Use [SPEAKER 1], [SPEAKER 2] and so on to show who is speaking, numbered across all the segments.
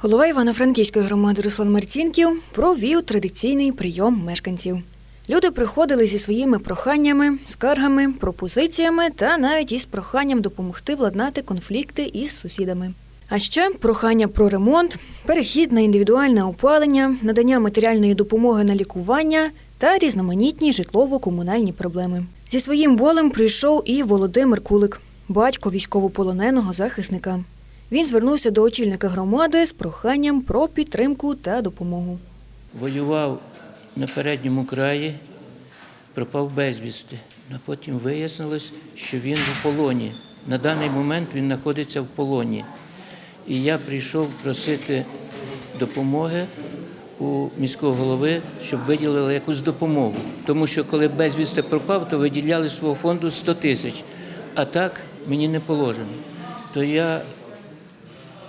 [SPEAKER 1] Голова Івано-Франківської громади Руслан Марцінків провів традиційний прийом мешканців. Люди приходили зі своїми проханнями, скаргами, пропозиціями та навіть із проханням допомогти владнати конфлікти із сусідами. А ще прохання про ремонт, перехід на індивідуальне опалення, надання матеріальної допомоги на лікування та різноманітні житлово-комунальні проблеми. Зі своїм болем прийшов і Володимир Кулик, батько військовополоненого захисника. Він звернувся до очільника громади з проханням про підтримку та допомогу.
[SPEAKER 2] Воював на передньому краї, пропав безвісти. А потім вияснилось, що він в полоні. На даний момент він знаходиться в полоні. І я прийшов просити допомоги у міського голови, щоб виділили якусь допомогу. Тому що коли безвісти пропав, то виділяли свого фонду 100 тисяч. А так мені не положено. То я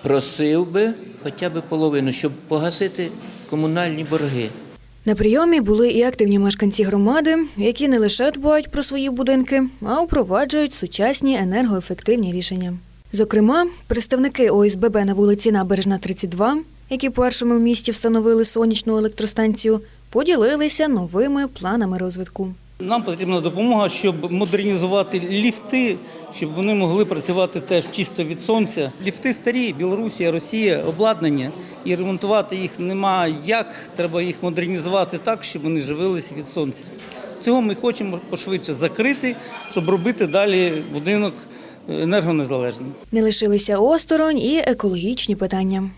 [SPEAKER 2] просив би хоча б половину, щоб погасити комунальні борги.
[SPEAKER 1] На прийомі були і активні мешканці громади, які не лише дбають про свої будинки, а впроваджують сучасні енергоефективні рішення. Зокрема, представники ОСББ на вулиці Набережна 32, які першими в місті встановили сонячну електростанцію, поділилися новими планами розвитку.
[SPEAKER 3] Нам потрібна допомога, щоб модернізувати ліфти, щоб вони могли працювати теж чисто від сонця. Ліфти старі, Білорусія, Росія, обладнання, і ремонтувати їх нема як. Треба їх модернізувати так, щоб вони живилися від сонця. Цього ми хочемо пошвидше закрити, щоб робити далі будинок енергонезалежний.
[SPEAKER 1] Не лишилися осторонь і екологічні питання.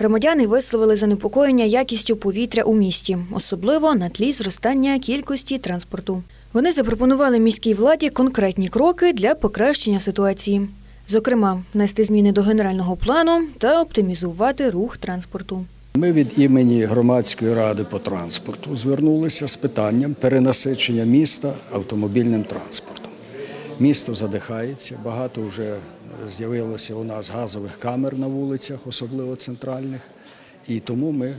[SPEAKER 1] Громадяни висловили занепокоєння якістю повітря у місті, особливо на тлі зростання кількості транспорту. Вони запропонували міській владі конкретні кроки для покращення ситуації. Зокрема, внести зміни до генерального плану та оптимізувати рух транспорту.
[SPEAKER 4] Ми від імені громадської ради по транспорту звернулися з питанням перенасичення міста автомобільним транспортом. Місто задихається, багато вже з'явилося у нас газових камер на вулицях, особливо центральних. І тому ми е,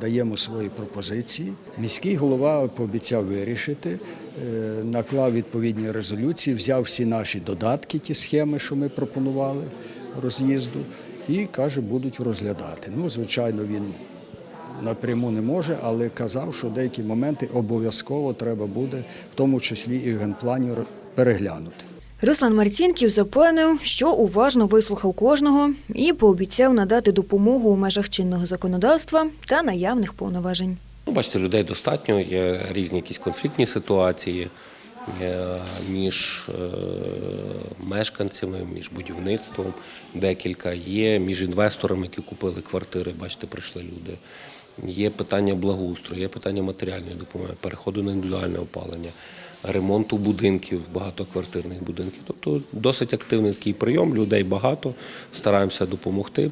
[SPEAKER 4] даємо свої пропозиції. Міський голова пообіцяв вирішити, е, наклав відповідні резолюції, взяв всі наші додатки, ті схеми, що ми пропонували роз'їзду, і каже, будуть розглядати. Ну, звичайно, він напряму не може, але казав, що деякі моменти обов'язково треба буде, в тому числі і в генплані переглянути.
[SPEAKER 1] Руслан Марцінків запевнив, що уважно вислухав кожного і пообіцяв надати допомогу у межах чинного законодавства та наявних повноважень.
[SPEAKER 5] Ну, бачите, людей достатньо, є різні якісь конфліктні ситуації е, між е, мешканцями, між будівництвом, декілька є, між інвесторами, які купили квартири, бачите, прийшли люди. Є питання благоустрою, є питання матеріальної допомоги, переходу на індивідуальне опалення, ремонту будинків, багатоквартирних будинків. Тобто досить активний такий прийом, людей багато, стараємося допомогти.